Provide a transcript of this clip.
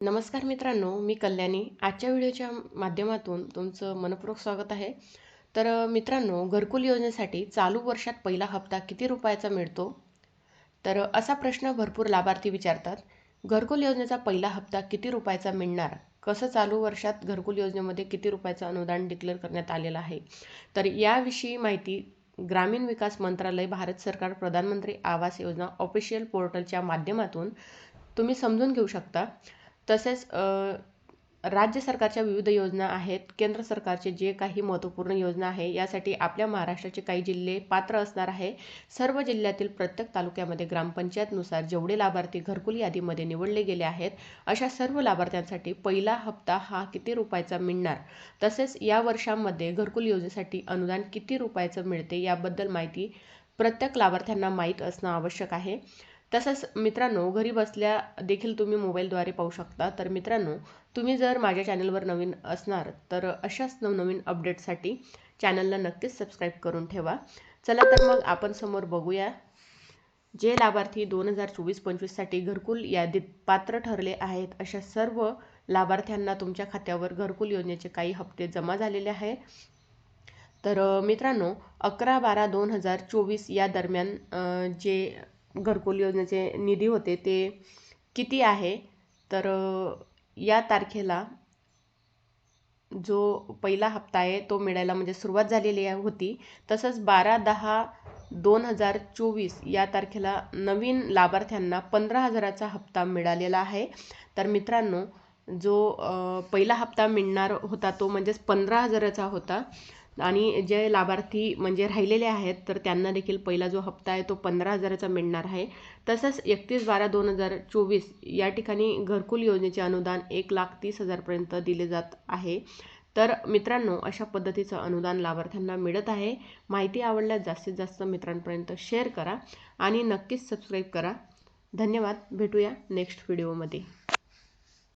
नमस्कार मित्रांनो मी कल्याणी. आजच्या व्हिडिओच्या माध्यमातून तुमचं मनपूर्वक स्वागत आहे. तर मित्रांनो घरकुल योजनेसाठी चालू वर्षात पहिला हप्ता किती रुपयाचा मिळतो? तर असा प्रश्न भरपूर लाभार्थी विचारतात. घरकुल योजनेचा पहिला हप्ता किती रुपयाचा मिळणार? कसं चालू वर्षात घरकुल योजनेमध्ये किती रुपयाचं अनुदान डिक्लेअर करण्यात आलेलं आहे? तर याविषयी माहिती ग्रामीण विकास मंत्रालय भारत सरकार प्रधानमंत्री आवास योजना ऑफिशियल पोर्टलच्या माध्यमातून तुम्ही समजून घेऊ शकता. तसेच राज्य सरकारच्या विविध योजना आहेत. केंद्र सरकारचे जे काही महत्त्वपूर्ण योजना आहे यासाठी आपल्या महाराष्ट्राचे काही जिल्हे पात्र असणार आहे. सर्व जिल्ह्यातील प्रत्येक तालुक्यामध्ये ग्रामपंचायतनुसार जेवढे लाभार्थी घरकुल यादीमध्ये निवडले गेले आहेत अशा सर्व लाभार्थ्यांसाठी पहिला हप्ता हा किती रुपयाचा मिळणार? तसेच या वर्षामध्ये घरकुल योजनेसाठी अनुदान किती रुपयाचं मिळते याबद्दल माहिती प्रत्येक लाभार्थ्यांना माहीत असणं आवश्यक आहे. तसंच मित्रांनो घरी बसल्या देखील तुम्ही मोबाईलद्वारे पाहू शकता. तर मित्रांनो तुम्ही जर माझ्या चॅनलवर नवीन असणार तर अशाच नवनवीन अपडेटसाठी चॅनलला नक्कीच सबस्क्राईब करून ठेवा. चला तर मग आपण समोर बघूया. जे लाभार्थी दोन हजार चोवीस पंचवीससाठी घरकुल यादीत पात्र ठरले आहेत अशा सर्व लाभार्थ्यांना तुमच्या खात्यावर घरकुल योजनेचे काही हप्ते जमा झालेले आहे तर मित्रांनो अकरा बारा दोन हजार चोवीस या दरम्यान जे घरकुल योजनेचे निधी होते ते किती आहे? तर या तारखेला जो पहिला हप्ता आहे तो मिळायला म्हणजे सुरुवात झालेली आहे- होती. तसंच बारा दहा दोन हजार चोवीस या तारखेला नवीन लाभार्थ्यांना पंधरा हजाराचा हप्ता मिळालेला आहे. तर मित्रांनो जो पहिला हप्ता मिळणार होता तो म्हणजेच पंधरा हजाराचा होता. आणि जे लाभार्थी म्हणजे राहिलेले आहेत तर त्यांना देखील पहिला जो हप्ता आहे तो पंधरा हजाराचा मिळणार आहे. तसंच एकतीस बारा दोन हजार चोवीस या ठिकाणी घरकुल योजनेचे अनुदान एक लाख तीस हजारपर्यंत दिले जात आहे. तर मित्रांनो अशा पद्धतीचं अनुदान लाभार्थ्यांना मिळत आहे. माहिती आवडल्यास जास्तीत जास्त मित्रांपर्यंत शेअर करा आणि नक्कीच सबस्क्राईब करा. धन्यवाद. भेटूया नेक्स्ट व्हिडिओमध्ये.